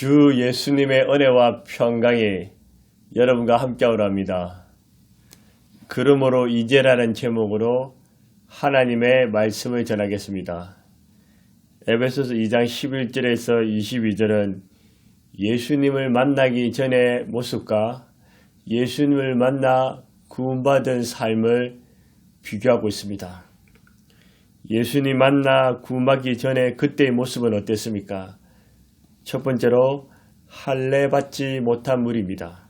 주 예수님의 은혜와 평강이 여러분과 함께하려 합니다. 그러므로 이제라는 제목으로 하나님의 말씀을 전하겠습니다. 에베소서 2장 11절에서 22절은 예수님을 만나기 전의 모습과 예수님을 만나 구원받은 삶을 비교하고 있습니다. 예수님 만나 구원받기 전에 그때의 모습은 어땠습니까? 첫 번째로 할례받지 못한 무리입니다.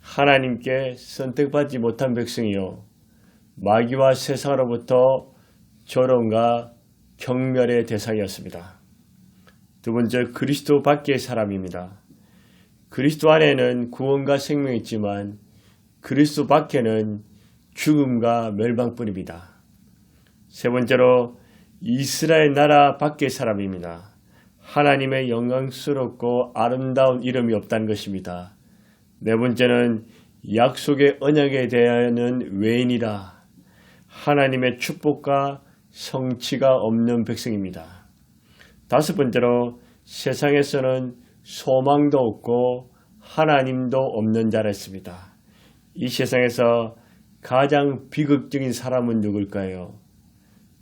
하나님께 선택받지 못한 백성이요. 마귀와 세상으로부터 조롱과 경멸의 대상이었습니다. 두 번째 그리스도 밖의 사람입니다. 그리스도 안에는 구원과 생명이 있지만 그리스도 밖에는 죽음과 멸망뿐입니다. 세 번째로 이스라엘 나라 밖의 사람입니다. 하나님의 영광스럽고 아름다운 이름이 없다는 것입니다. 네 번째는 약속의 언약에 대하여는 외인이라 하나님의 축복과 성취가 없는 백성입니다. 다섯 번째로 세상에서는 소망도 없고 하나님도 없는 자였습니다. 이 세상에서 가장 비극적인 사람은 누굴까요?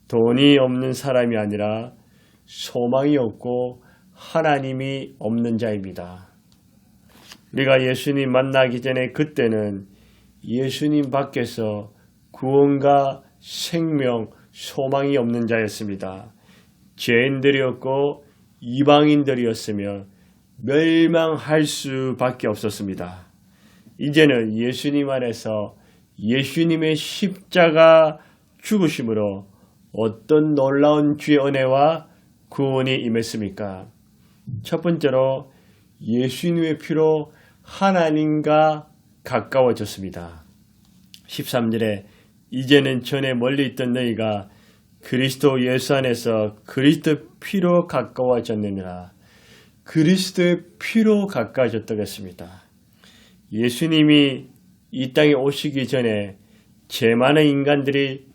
돈이 없는 사람이 아니라 소망이 없고 하나님이 없는 자입니다. 우리가 예수님 만나기 전에 그때는 예수님 밖에서 구원과 생명, 소망이 없는 자였습니다. 죄인들이었고 이방인들이었으며 멸망할 수밖에 없었습니다. 이제는 예수님 안에서 예수님의 십자가 죽으심으로 어떤 놀라운 주의 은혜와 구원이 임했습니까? 첫 번째로 예수님의 피로 하나님과 가까워졌습니다. 13절에 이제는 전에 멀리 있던 너희가 그리스도 예수 안에서 그리스도 피로 가까워졌느니라. 그리스도의 피로 가까워졌다고 했습니다. 예수님이 이 땅에 오시기 전에 제 많은 인간들이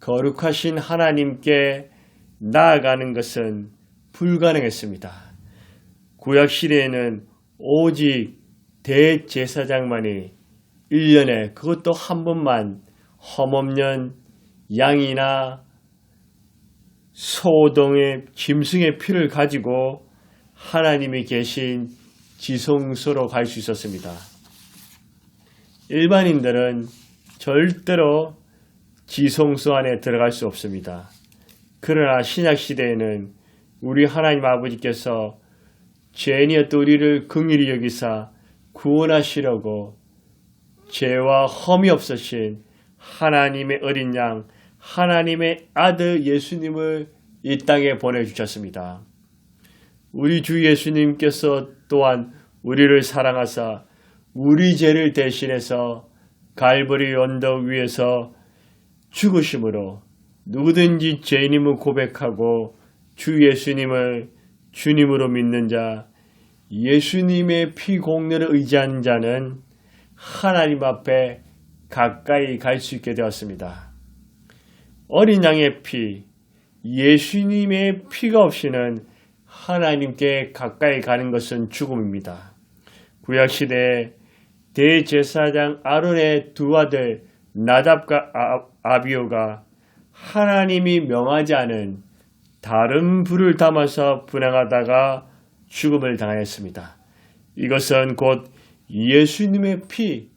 거룩하신 하나님께 나아가는 것은 불가능했습니다. 구약 시대에는 오직 대제사장만이 1년에 그것도 한 번만 험없는 양이나 소동의 짐승의 피를 가지고 하나님이 계신 지성소로 갈 수 있었습니다. 일반인들은 절대로 지성소 안에 들어갈 수 없습니다. 그러나 신약 시대에는 우리 하나님 아버지께서 죄인이었던 우리를 긍일히 여기사 구원하시려고 죄와 험이 없으신 하나님의 어린 양, 하나님의 아들 예수님을 이 땅에 보내주셨습니다. 우리 주 예수님께서 또한 우리를 사랑하사 우리 죄를 대신해서 갈보리 언덕 위에서 죽으심으로 누구든지 죄인임을 고백하고 주 예수님을 주님으로 믿는 자, 예수님의 피 공로를 의지한 자는 하나님 앞에 가까이 갈 수 있게 되었습니다. 어린 양의 피, 예수님의 피가 없이는 하나님께 가까이 가는 것은 죽음입니다. 구약시대 대제사장 아론의 두 아들 나답과 아비오가 하나님이 명하지 않은 다른 불을 담아서 분양하다가 죽음을 당하였습니다. 이것은 곧 예수님의 피,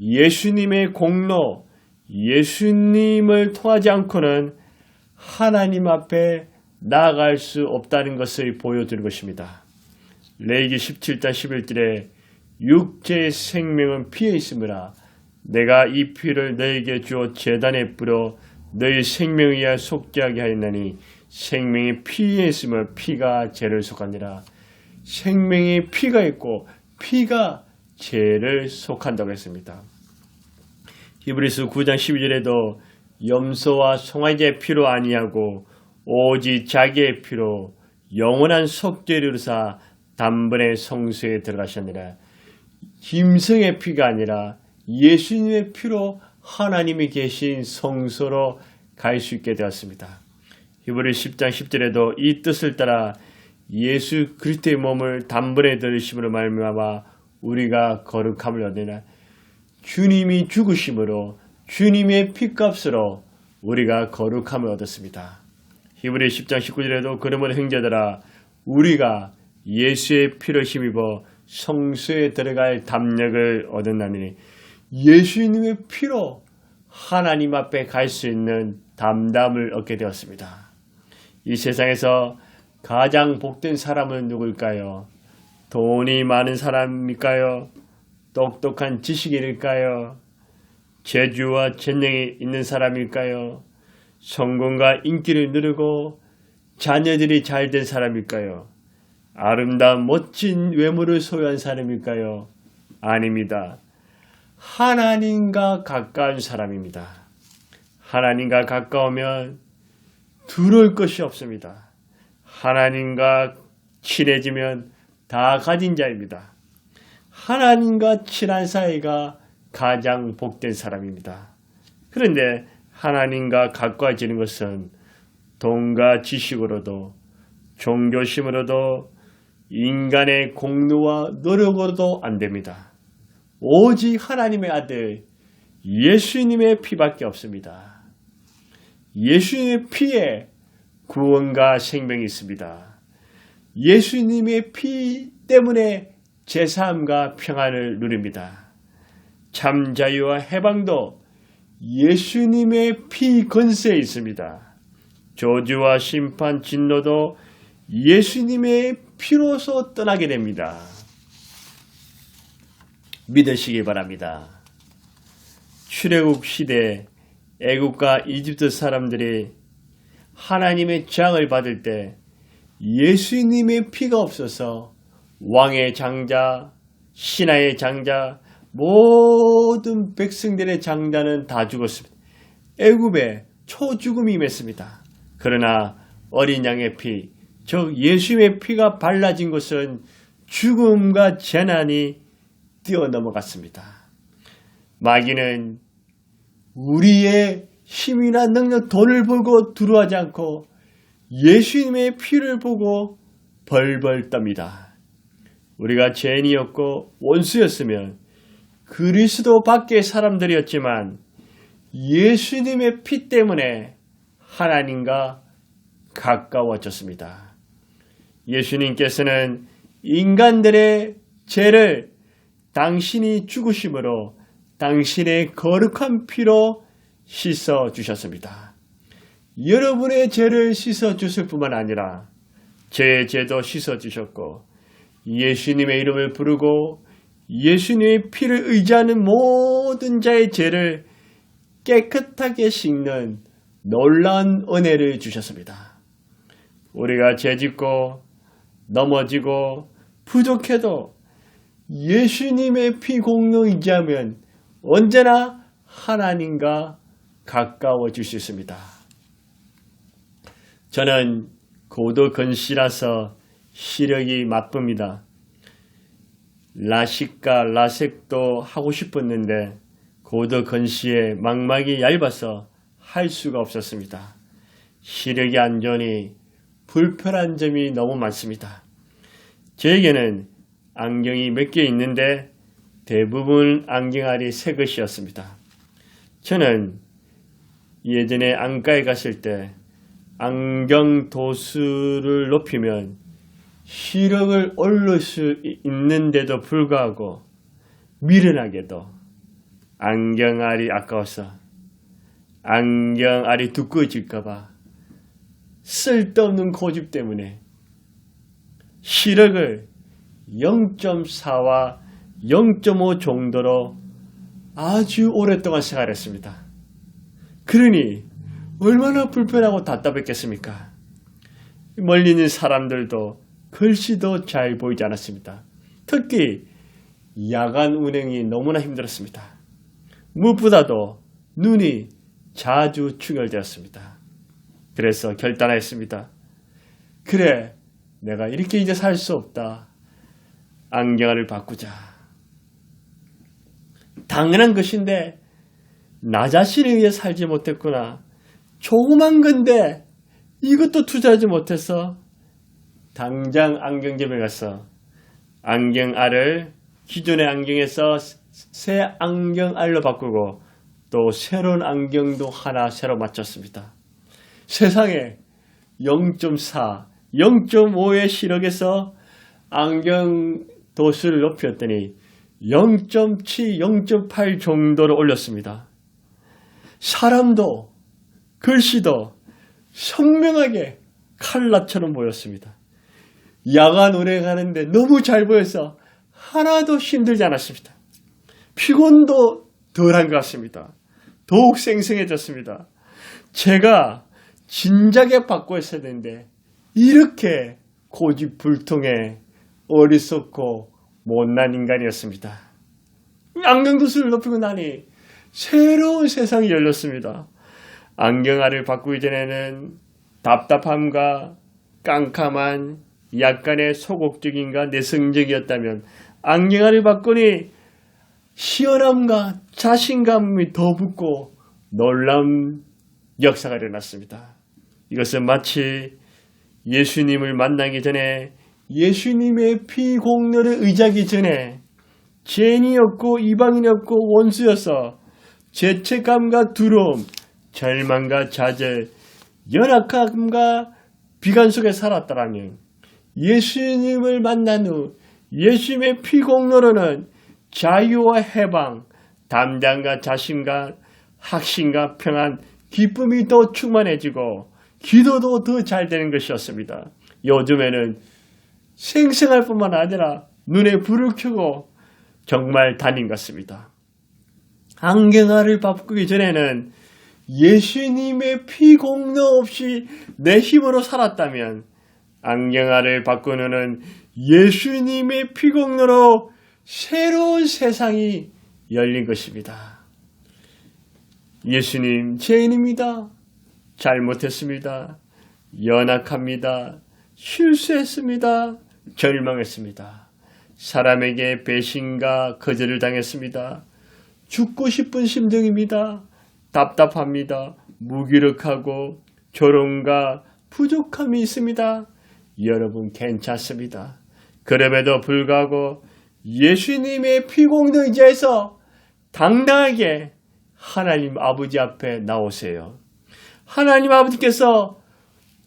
예수님의 공로, 예수님을 통하지 않고는 하나님 앞에 나아갈 수 없다는 것을 보여주는 것입니다. 레이기 17장 11절에 육체의 생명은 피에 있으므라 내가 이 피를 너에게 주어 재단에 뿌려 너희 의하 속죄하게 하였나니 생명이 피에 있으면 피가 죄를 속하니라. 생명이 피가 있고 피가 죄를 속한다고 했습니다. 히브리스 9장 12절에도 염소와 송아지의 피로 아니하고 오직 자기의 피로 영원한 속죄를 이루사 단번에 성수에 들어가셨느라. 김성의 피가 아니라 예수님의 피로 하나님이 계신 성소로 갈 수 있게 되었습니다. 히브리 10장 10절에도 이 뜻을 따라 예수 그리스도의 몸을 단번에 들으심으로 말미암아 우리가 거룩함을 얻으나 주님이 죽으심으로 주님의 피값으로 우리가 거룩함을 얻었습니다. 히브리 10장 19절에도 그러므로 형제들아 우리가 예수의 피를 힘입어 성수에 들어갈 담력을 얻었나니 예수님의 피로 하나님 앞에 갈 수 있는 담담을 얻게 되었습니다. 이 세상에서 가장 복된 사람은 누굴까요? 돈이 많은 사람일까요? 똑똑한 지식인일까요? 재주와 재능이 있는 사람일까요? 성공과 인기를 누르고 자녀들이 잘 된 사람일까요? 아름다운 멋진 외모를 소유한 사람일까요? 아닙니다. 하나님과 가까운 사람입니다. 하나님과 가까우면 두려울 것이 없습니다. 하나님과 친해지면 다 가진 자입니다. 하나님과 친한 사이가 가장 복된 사람입니다. 그런데 하나님과 가까워지는 것은 돈과 지식으로도 종교심으로도 인간의 공로와 노력으로도 안 됩니다. 오직 하나님의 아들 예수님의 피밖에 없습니다. 예수님의 피에 구원과 생명이 있습니다. 예수님의 피 때문에 제사함과 평안을 누립니다. 참 자유와 해방도 예수님의 피 건세에 있습니다. 저주와 심판, 진노도 예수님의 피로서 떠나게 됩니다. 믿으시기 바랍니다. 출애굽 시대 애국과 이집트 사람들이 하나님의 재앙을 받을 때 예수님의 피가 없어서 왕의 장자, 신하의 장자, 모든 백성들의 장자는 다 죽었습니다. 애굽에 초죽음이 임했습니다. 그러나 어린 양의 피, 즉 예수님의 피가 발라진 것은 죽음과 재난이 뛰어넘어갔습니다. 마귀는 우리의 힘이나 능력, 돈을 보고 두려워하지 않고 예수님의 피를 보고 벌벌 떱니다. 우리가 죄인이었고 원수였으면 그리스도 밖의 사람들이었지만 예수님의 피 때문에 하나님과 가까워졌습니다. 예수님께서는 인간들의 죄를 당신이 죽으심으로 당신의 거룩한 피로 씻어 주셨습니다. 여러분의 죄를 씻어 주실 뿐만 아니라 제 죄도 씻어 주셨고 예수님의 이름을 부르고 예수님의 피를 의지하는 모든 자의 죄를 깨끗하게 씻는 놀라운 은혜를 주셨습니다. 우리가 죄 짓고 넘어지고 부족해도 예수님의 피 공로 의지하면 언제나 하나님과 가까워질 수 있습니다. 저는 고도 근시라서 시력이 나쁩니다. 라식과 라섹도 하고 싶었는데 고도 근시에 망막이 얇아서 할 수가 없었습니다. 시력이 안 좋으니 불편한 점이 너무 많습니다. 저에게는 안경이 몇 개 있는데 대부분 안경알이 새 것이었습니다. 저는 예전에 안가에 갔을 때 안경 도수를 높이면 시력을 올릴 수 있는데도 불구하고 미련하게도 안경알이 아까워서 안경알이 두꺼워질까봐 쓸데없는 고집 때문에 시력을 0.4와 0.5 정도로 아주 오랫동안 생활했습니다. 그러니 얼마나 불편하고 답답했겠습니까? 멀리 있는 사람들도 글씨도 잘 보이지 않았습니다. 특히 야간 운행이 너무나 힘들었습니다. 무엇보다도 눈이 자주 충혈되었습니다. 그래서 결단하였습니다. 그래, 내가 이렇게 이제 살 수 없다. 안경을 바꾸자. 당연한 것인데 나 자신을 위해 살지 못했구나. 조그만 건데 이것도 투자하지 못해서 당장 안경점에 가서 안경 알을 기존의 안경에서 새 안경 알로 바꾸고 또 새로운 안경도 하나 새로 맞췄습니다. 세상에 0.4, 0.5의 시력에서 안경 도수를 높였더니 0.7, 0.8 정도로 올렸습니다. 사람도 글씨도 선명하게 칼라처럼 보였습니다. 야간 운행하는데 너무 잘 보여서 하나도 힘들지 않았습니다. 피곤도 덜한 것 같습니다. 더욱 생생해졌습니다. 제가 진작에 바꿔 있어야 되는데 이렇게 고집불통에 어리석고 못난 인간이었습니다. 안경 도수를 높이고 나니 새로운 세상이 열렸습니다. 안경알을 바꾸기 전에는 답답함과 깜깜한 약간의 소극적인가 내성적이었다면 안경알을 바꾸니 시원함과 자신감이 더 붙고 놀라운 역사가 일어났습니다. 이것은 마치 예수님을 만나기 전에 예수님의 피 공로를 의지하기 전에 죄인이었고 이방인이었고 원수여서 죄책감과 두려움, 절망과 좌절, 연약함과 비관 속에 살았다라면 예수님을 만난 후 예수님의 피 공로로는 자유와 해방, 담당과 자신과 확신과 평안, 기쁨이 더 충만해지고 기도도 더 잘 되는 것이었습니다. 요즘에는 생생할 뿐만 아니라 눈에 불을 켜고 정말 다닌 같습니다. 안경알을 바꾸기 전에는 예수님의 피 공로 없이 내 힘으로 살았다면 안경알을 바꾸는 예수님의 피 공로로 새로운 세상이 열린 것입니다. 예수님 죄인입니다. 잘못했습니다. 연약합니다. 실수했습니다. 절망했습니다. 사람에게 배신과 거절을 당했습니다. 죽고 싶은 심정입니다. 답답합니다. 무기력하고 조롱과 부족함이 있습니다. 여러분 괜찮습니다. 그럼에도 불구하고 예수님의 의지해서 당당하게 하나님 아버지 앞에 나오세요. 하나님 아버지께서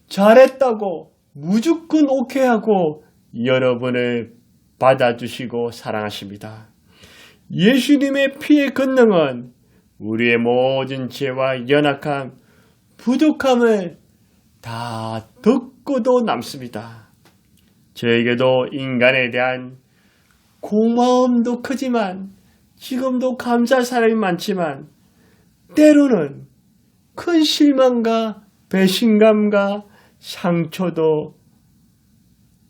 잘했다고 무조건 오케이 하고 여러분을 받아주시고 사랑하십니다. 예수님의 피의 권능은 우리의 모든 죄와 연약함, 부족함을 다 듣고도 남습니다. 저에게도 인간에 대한 고마움도 크지만 지금도 감사할 사람이 많지만 때로는 큰 실망과 배신감과 상처도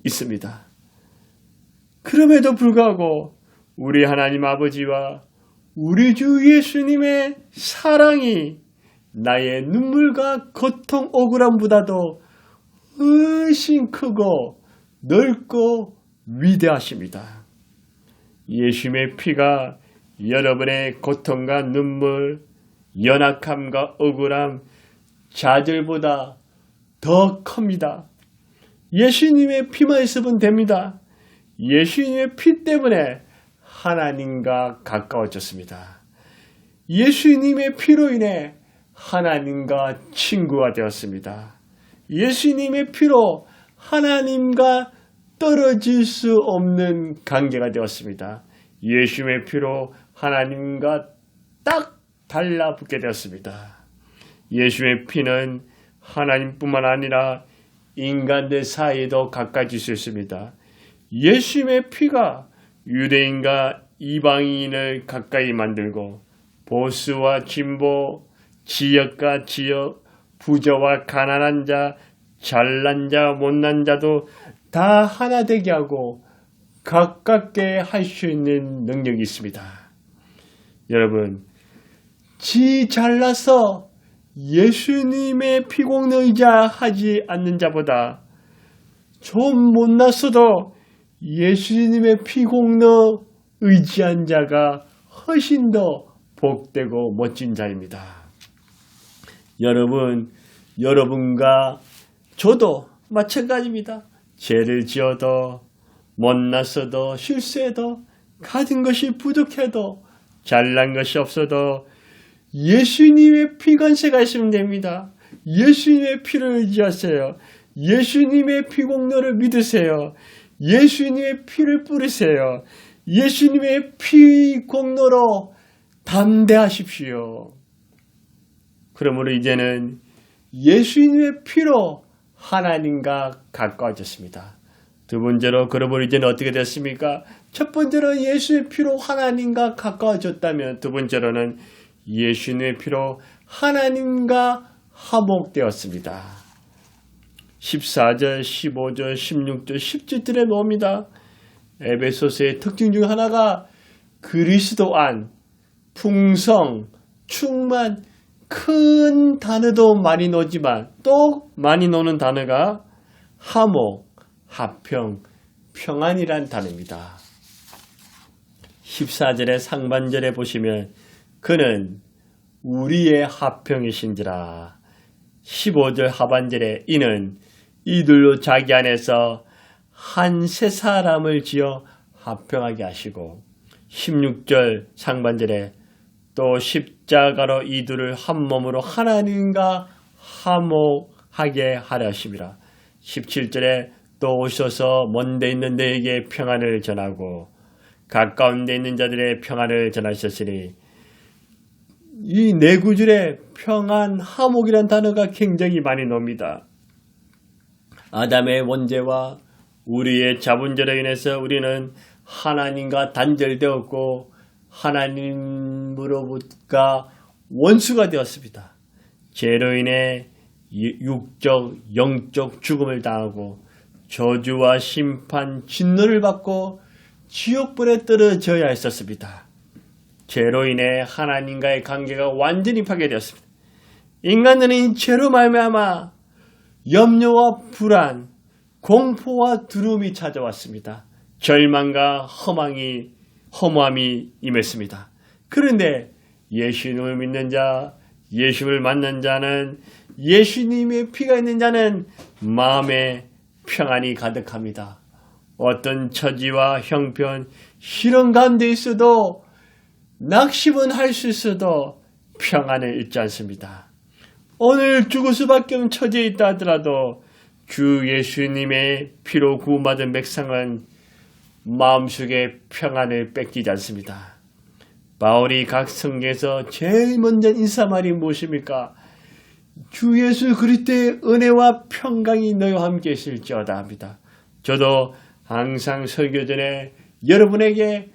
있습니다. 그럼에도 불구하고 우리 하나님 아버지와 우리 주 예수님의 사랑이 나의 눈물과 고통 억울함보다도 훨씬 크고 넓고 위대하십니다. 예수님의 피가 여러분의 고통과 눈물, 연약함과 억울함, 좌절보다 더 큽니다. 예수님의 피만 있으면 됩니다. 예수님의 피 때문에 하나님과 가까워졌습니다. 예수님의 피로 인해 하나님과 친구가 되었습니다. 예수님의 피로 하나님과 떨어질 수 없는 관계가 되었습니다. 예수님의 피로 하나님과 딱 달라붙게 되었습니다. 예수의 피는 하나님뿐만 아니라 인간들 사이에도 가까워질 수 있습니다. 예수의 피가 유대인과 이방인을 가까이 만들고 보수와 진보, 지역과 지역, 부자와 가난한 자, 잘난 자, 못난 자도 다 하나 되게 하고 가깝게 할 수 있는 능력이 있습니다. 여러분, 지 잘나서 예수님의 피공의자 하지 않는 자보다 좀 못났어도 예수님의 피공로 의지한 자가 훨씬 더 복되고 멋진 자입니다. 여러분, 여러분과 저도 마찬가지입니다. 죄를 지어도 못났어도 실수해도 가진 것이 부족해도 잘난 것이 없어도 예수님의 피건세가 있으면 됩니다. 예수님의 피를 의지하세요. 예수님의 피공로를 믿으세요. 예수님의 피를 뿌리세요. 예수님의 피공로로 담대하십시오. 그러므로 이제는 예수님의 피로 하나님과 가까워졌습니다. 두 번째로 그러므로 이제는 어떻게 됐습니까? 첫 번째로 예수의 피로 하나님과 가까워졌다면 두 번째로는 예수님의 피로 하나님과 화목되었습니다. 14절, 15절, 16절, 17절에 나옵니다. 에베소스의 특징 중 하나가 그리스도 안, 풍성, 충만, 큰 단어도 많이 넣지만 또 많이 넣는 단어가 화목, 화평, 평안이란 단어입니다. 14절의 상반절에 보시면 그는 우리의 화평이신지라. 15절 하반절에 이는 이들로 자기 안에서 한 세 사람을 지어 화평하게 하시고 16절 상반절에 또 십자가로 이들을 한 몸으로 하나님과 화목하게 하려 하심이라 17절에 또 오셔서 먼데 있는 너에게 평안을 전하고 가까운 데 있는 자들의 평안을 전하셨으니 이 네 구절에 평안, 화목이란 단어가 굉장히 많이 나옵니다. 아담의 원죄와 우리의 자본죄로 인해서 우리는 하나님과 단절되었고 하나님으로부터 원수가 되었습니다. 죄로 인해 육적, 영적 죽음을 당하고 저주와 심판, 진노를 받고 지옥불에 떨어져야 했었습니다. 죄로 인해 하나님과의 관계가 완전히 파괴되었습니다. 인간들은 죄로 말미암아 염려와 불안, 공포와 두려움이 찾아왔습니다. 절망과 허망이 허무함이 임했습니다. 그런데 예수님을 믿는 자, 예수를 만난 자는 예수님의 피가 있는 자는 마음에 평안이 가득합니다. 어떤 처지와 형편, 실험 가운데 있어도 낙심은 할 수 있어도 평안을 잃지 않습니다. 오늘 죽을 수밖에 없는 처지에 있다 하더라도 주 예수님의 피로 구원받은 백성은 마음속에 평안을 뺏기지 않습니다. 바울이 각 성경에서 제일 먼저 인사 말이 무엇입니까? 주 예수 그리스도의 은혜와 평강이 너희와 함께 있을지어다 합니다. 저도 항상 설교 전에 여러분에게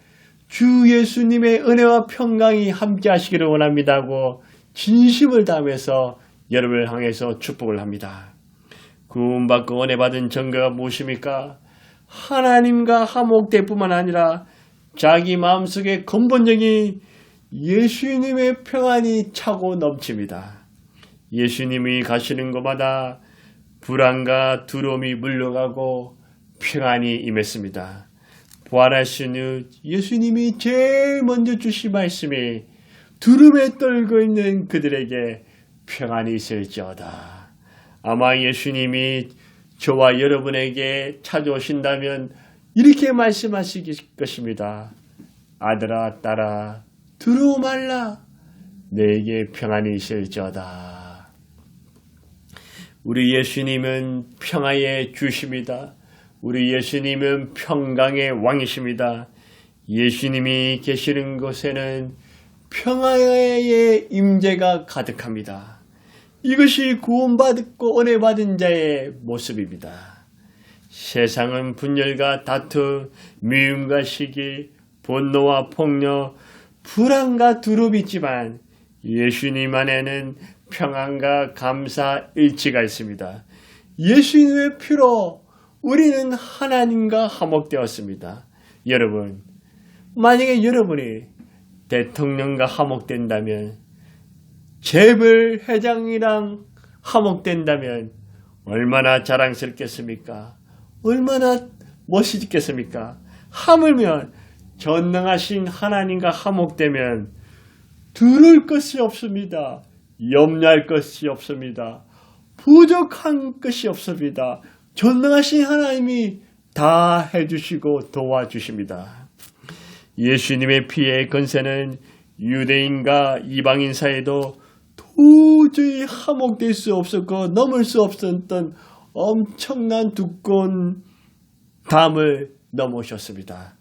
주 예수님의 은혜와 평강이 함께 하시기를 원합니다고 진심을 다하면서 여러분을 향해서 축복을 합니다. 구원받고 은혜 받은 증거가 무엇입니까? 하나님과 화목될 뿐만 아니라 자기 마음속에 근본적인 예수님의 평안이 차고 넘칩니다. 예수님이 가시는 곳마다 불안과 두려움이 물러가고 평안이 임했습니다. 부활하신 예수님이 제일 먼저 주신 말씀이 두름에 떨고 있는 그들에게 평안이 있을지어다. 아마 예수님이 저와 여러분에게 찾아오신다면 이렇게 말씀하실 것입니다. 아들아, 딸아, 두려워 말라. 내게 평안이 있을지어다. 우리 예수님은 평화의 주십니다. 우리 예수님은 평강의 왕이십니다. 예수님이 계시는 곳에는 평화의 임재가 가득합니다. 이것이 구원받고 은혜받은 자의 모습입니다. 세상은 분열과 다투, 미움과 시기, 분노와 폭력, 불안과 두렵이 있지만 예수님 안에는 평안과 감사, 일치가 있습니다. 예수님의 피로 우리는 하나님과 화목되었습니다. 여러분, 만약에 여러분이 대통령과 화목된다면 재벌 회장이랑 화목된다면 얼마나 자랑스럽겠습니까? 얼마나 멋있겠습니까? 하물며 전능하신 하나님과 화목되면 들을 것이 없습니다. 염려할 것이 없습니다. 부족한 것이 없습니다. 전능하신 하나님이 다 해주시고 도와주십니다. 예수님의 피의 건세는 유대인과 이방인 사이도 도저히 화목될 수 없었고 넘을 수 없었던 엄청난 두꺼운 담을 넘으셨습니다.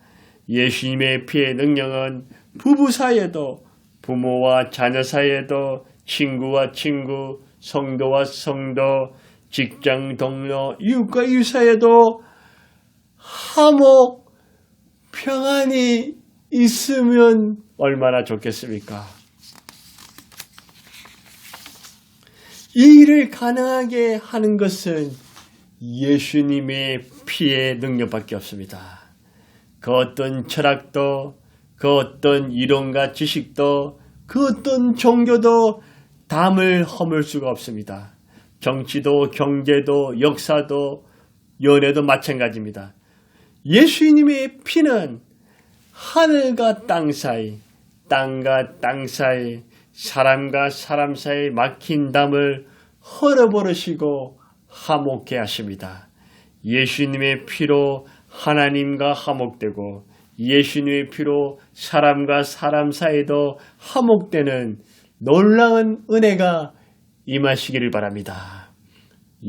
예수님의 피의 능력은 부부 사이에도 부모와 자녀 사이에도 친구와 친구, 성도와 성도, 직장 동료, 이웃과 이웃 사이에도 화목, 평안이 있으면 얼마나 좋겠습니까? 이 일을 가능하게 하는 것은 예수님의 피의 능력밖에 없습니다. 그 어떤 철학도, 그 어떤 이론과 지식도, 그 어떤 종교도 담을 허물 수가 없습니다. 정치도, 경제도, 역사도, 연애도 마찬가지입니다. 예수님의 피는 하늘과 땅 사이, 땅과 땅 사이, 사람과 사람 사이 막힌 담을 헐어버리시고 화목케 하십니다. 예수님의 피로 하나님과 화목되고 예수님의 피로 사람과 사람 사이도 화목되는 놀라운 은혜가 임하시기를 바랍니다.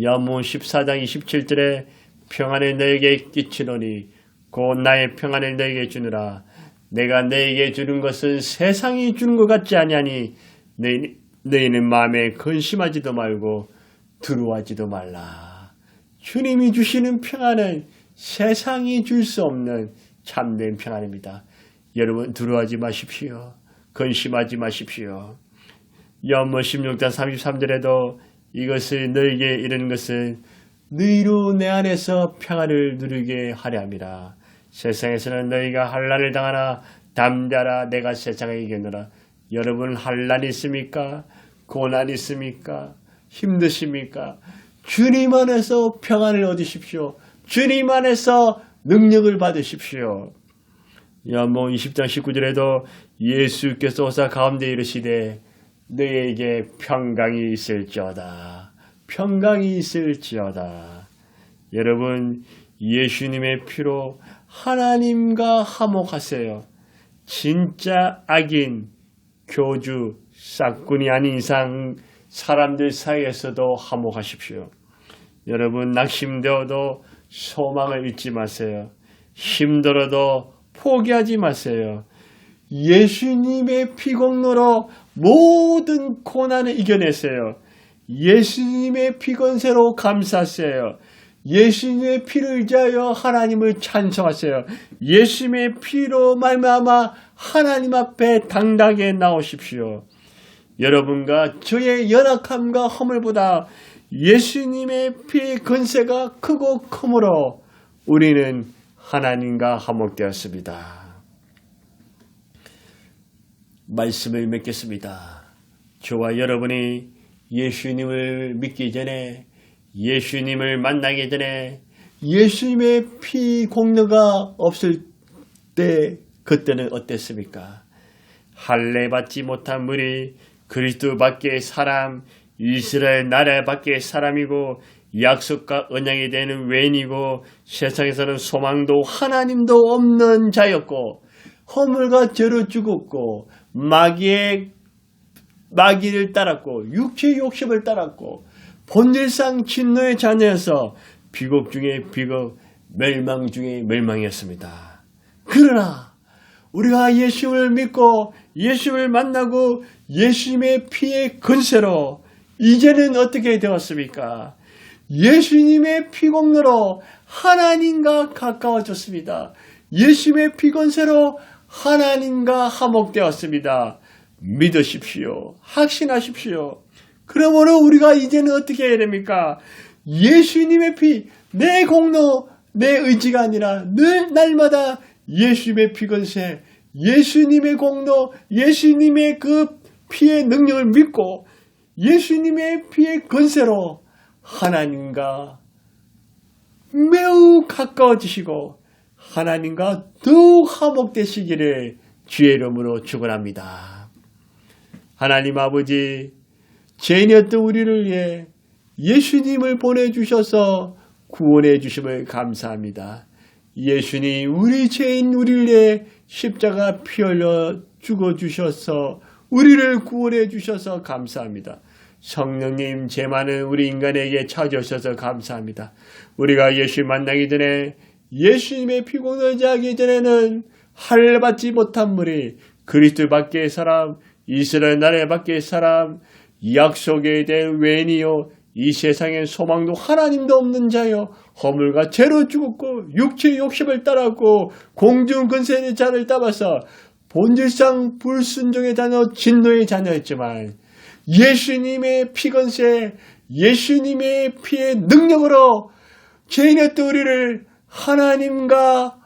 여무 14장 27절에 평안을 너에게 끼치노니 곧 나의 평안을 너에게 주느라 내가 너에게 주는 것은 세상이 주는 것 같지 아니하니 너희, 너희는 마음에 근심하지도 말고 두려워하지도 말라. 주님이 주시는 평안은 세상이 줄 수 없는 참된 평안입니다. 여러분 두려워하지 마십시오. 근심하지 마십시오. 연무 16장 33절에도 이것을 너에게 이르는 것은 너희로 내 안에서 평안을 누리게 하려 함이라. 세상에서는 너희가 한란을 당하나 담자라 내가 세상에 이겼노라. 여러분 한란 있습니까? 고난 있습니까? 힘드십니까? 주님 안에서 평안을 얻으십시오. 주님 안에서 능력을 받으십시오. 연봉 20장 19절에도 예수께서 오사 가운데 이르시되 너에게 평강이 있을지어다. 평강이 있을지어다. 여러분 예수님의 피로 하나님과 화목하세요. 진짜 악인, 교주, 싹군이 아닌 이상 사람들 사이에서도 화목하십시오. 여러분 낙심되어도 소망을 잊지 마세요. 힘들어도 포기하지 마세요. 예수님의 피공로로 모든 고난을 이겨내세요. 예수님의 피건세로 감사하세요. 예수님의 피를 의지하여 하나님을 찬송하세요. 예수님의 피로 말미암아 하나님 앞에 당당하게 나오십시오. 여러분과 저의 연약함과 허물보다 예수님의 피의 건세가 크고 크므로 우리는 하나님과 화목되었습니다. 말씀을 맺겠습니다. 저와 여러분이 예수님을 믿기 전에 예수님을 만나기 전에 예수님의 피 공로가 없을 때 그때는 어땠습니까? 할례 받지 못한 분이 그리스도 밖의 사람, 이스라엘 나라 밖의 사람이고 약속과 언약이 되는 외인이고 세상에서는 소망도 하나님도 없는 자였고 허물과 죄로 죽었고 마귀의 마귀를 따랐고 육체의 욕심을 따랐고 본질상 진노의 자녀여서 비극 중에 비극 멸망 중에 멸망이었습니다. 그러나 우리가 예수를 믿고 예수를 만나고 예수님의 피의 근세로 이제는 어떻게 되었습니까? 예수님의 피공로로 하나님과 가까워졌습니다. 예수님의 피건세로 하나님과 화목되었습니다. 믿으십시오. 확신하십시오. 그러므로 우리가 이제는 어떻게 해야 됩니까? 예수님의 피, 내 공로, 내 의지가 아니라 늘 날마다 예수님의 피건세, 예수님의 공로, 예수님의 그 피의 능력을 믿고 예수님의 피의 건세로 하나님과 매우 가까워지시고 하나님과 더욱 화목되시기를 주의 이름으로 축원합니다. 하나님 아버지 죄인이었던 우리를 위해 예수님을 보내주셔서 구원해 주심을 감사합니다. 예수님 우리 죄인 우리를 위해 십자가 피 흘려 죽어 주셔서 우리를 구원해 주셔서 감사합니다. 성령님 죄 많은 우리 인간에게 찾아오셔서 감사합니다. 우리가 예수 만나기 전에 예수님의 피곤을 자기 전에는 할례 받지 못한 무리 그리스도 밖의 사람 이스라엘 나라의 밖의 사람 약속에 대한 외인이요 이 세상에 소망도 하나님도 없는 자요. 허물과 죄로 죽었고 육체의 욕심을 따랐고 공중 근세의 자를 따라서 본질상 불순종의 자녀 진노의 자녀였지만 예수님의 피건세 예수님의 피의 능력으로 죄인의 우리를 하나님과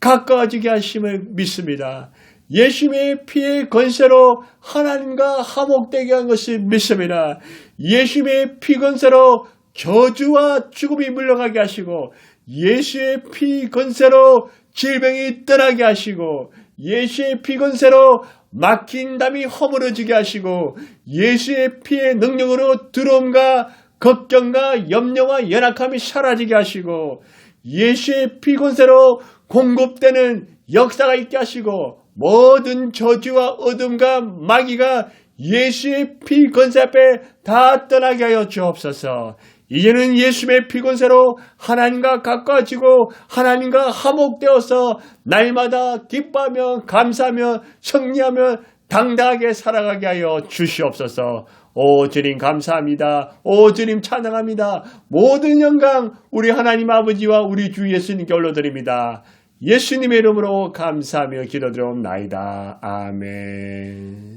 가까워지게 하심을 믿습니다. 예수님의 피의 건세로 하나님과 화목되게 한 것을 믿습니다. 예수님의 피 건세로 저주와 죽음이 물러가게 하시고 예수의 피 건세로 질병이 떠나게 하시고 예수의 피 건세로 막힌 담이 허물어지게 하시고 예수의 피의 능력으로 두려움과 걱정과 염려와 연약함이 사라지게 하시고 예수의 피 건세로 공급되는 역사가 있게 하시고 모든 저주와 어둠과 마귀가 예수의 피 건세 앞에 다 떠나게 하여 주옵소서. 이제는 예수의 피 건세로 하나님과 가까워지고 하나님과 화목되어서 날마다 기뻐하며 감사하며 승리하며 당당하게 살아가게 하여 주시옵소서. 오 주님 감사합니다. 오 주님 찬양합니다. 모든 영광 우리 하나님 아버지와 우리 주 예수님께 올려드립니다. 예수님의 이름으로 감사하며 기도드리옵나이다. 아멘.